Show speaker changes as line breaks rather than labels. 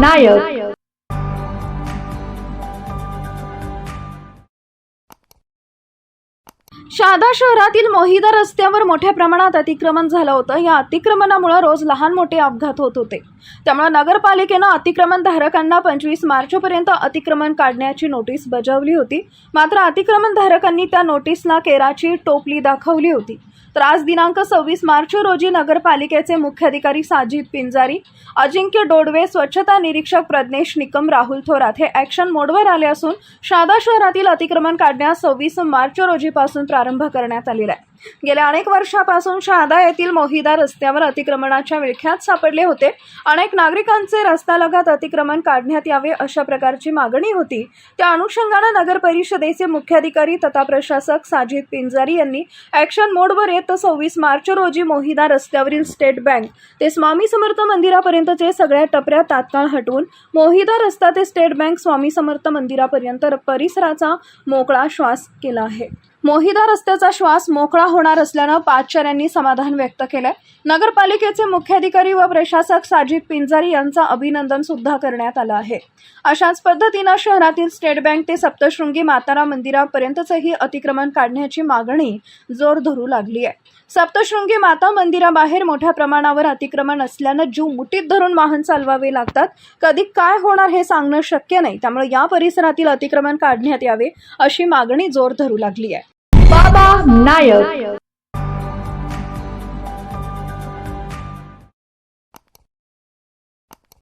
नायक.
शहादा शहरातील मोहिदा रस्त्यावर मोठ्या प्रमाणात अतिक्रमण झालं होतं. या अतिक्रमणामुळे रोज लहान मोठे अपघात होत होते. त्यामुळे नगरपालिकेनं अतिक्रमण धारकांना पंचवीस मार्चपर्यंत अतिक्रमण काढण्याची नोटीस बजावली होती. मात्र अतिक्रमण धारकांनी त्या नोटीसला केराची टोपली दाखवली होती. तर आज दिनांक सव्वीस मार्च रोजी नगरपालिकेचे मुख्याधिकारी साजिद पिंजारी अजिंक्य डोडवे स्वच्छता निरीक्षक प्रज्ञेश निकम राहुल थोरात हे ॲक्शन मोडवर आले असून शहादा शहरातील अतिक्रमण काढण्यास सव्वीस मार्च रोजीपासून प्रारंभ करण्यात आलेला आहे. गेल्या अनेक वर्षापासून शहादा येथील मोहिदा रस्त्यावर अतिक्रमणाच्या विळख्यात सापडले होते. अनेक नागरिकांचे रस्त्यालगत अतिक्रमण काढण्यात यावे अशा प्रकारची मागणी होती. त्या अनुषंगानं नगर परिषदेचे मुख्याधिकारी तथा प्रशासक साजिद पिंजारी यांनी ॲक्शन मोडवर येत सव्वीस मार्च रोजी मोहिदा रस्त्यावरील स्टेट बँक ते स्वामी समर्थ मंदिरापर्यंतचे सगळ्या टपऱ्या तात्काळ हटवून मोहिदा रस्ता ते स्टेट बँक स्वामी समर्थ मंदिरापर्यंत परिसराचा मोकळा श्वास केला आहे. मोहिदा रस्त्याचा श्वास मोकळा होणार असल्यानं पादचाऱ्यांनी समाधान व्यक्त केलंय. नगरपालिकेचे मुख्याधिकारी व प्रशासक साजिद पिंजारी यांचं अभिनंदन सुद्धा करण्यात आलं आहे. अशाच पद्धतीनं शहरातील स्टेट बँक ते सप्तशृंगी मातारा मंदिरापर्यंतचंही अतिक्रमण काढण्याची मागणी जोर धरू लागली आहे. सप्तशृंगी माता मंदिराबाहेर मोठ्या प्रमाणावर अतिक्रमण असल्यानं जीव मुठीत धरून वाहन चालवावे लागतात. कधी काय होणार हे सांगणं शक्य नाही त्यामुळे या परिसरातील अतिक्रमण काढण्यात यावे अशी मागणी जोर धरू लागली आहे.
बाबा नायक